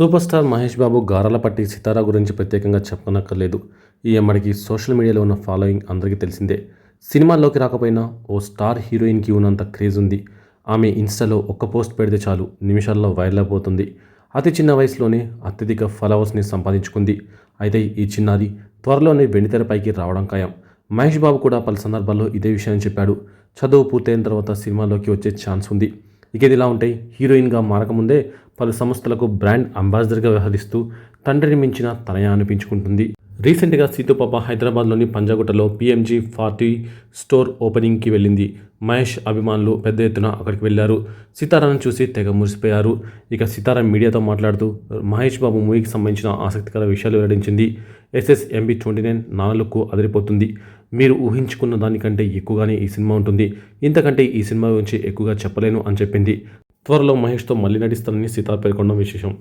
Super star Mahesh Babu గారాలపట్టి సితారా గురించి ప్రత్యేకంగా చెప్పనక్కర్లేదు. ఈ అమ్మడికి సోషల్ మీడియాలో ఉన్న ఫాలోయింగ్ అందరికీ తెలిసిందే. సినిమాల్లోకి రాకపోయినా ఓ స్టార్ హీరోయిన్కి ఉన్నంత క్రేజ్ ఉంది. ఆమె ఇన్స్టాలో ఒక్క పోస్ట్ పెడితే చాలు నిమిషాల్లో వైరల్ అయిపోతుంది. అతి చిన్న వయసులోనే అత్యధిక ఫాలోవర్స్ని సంపాదించుకుంది. అయితే ఈ చిన్నది త్వరలోనే వెండితెరపైకి రావడం ఖాయం. మహేష్ బాబు కూడా పలు సందర్భాల్లో ఇదే విషయాన్ని చెప్పాడు. చదువు పూర్తయిన తర్వాత సినిమాలోకి వచ్చే ఛాన్స్ ఉంది. ఇక ఇది ఇలా ఉంటే హీరోయిన్గా మారకముందే పలు సంస్థలకు బ్రాండ్ అంబాసిడర్గా వ్యవహరిస్తూ తండ్రిని మించిన తనయ అనిపించుకుంటుంది. రీసెంట్గా సీతుపాప హైదరాబాద్లోని పంజాగుట్టలో పిఎంజీ ఫార్టీ స్టోర్ ఓపెనింగ్కి వెళ్ళింది. మహేష్ అభిమానులు పెద్ద ఎత్తున అక్కడికి వెళ్ళారు. సితారాను చూసి తెగ మురిసిపోయారు. ఇక సితారా మీడియాతో మాట్లాడుతూ మహేష్ బాబు మూవీకి సంబంధించిన ఆసక్తికర విషయాలు వెల్లడించింది. ఎస్ఎస్ ఎంబీ ట్వంటీ నైన్ నాలుగుకు అదిరిపోతుంది. మీరు ఊహించుకున్న దానికంటే ఎక్కువగానే ఈ సినిమా ఉంటుంది. ఇంతకంటే ఈ సినిమా గురించి ఎక్కువగా చెప్పలేను అని చెప్పింది. త్వరలో మహేష్తో మళ్ళీ నటిస్తానని సీత పేర్కొనడం విశేషం.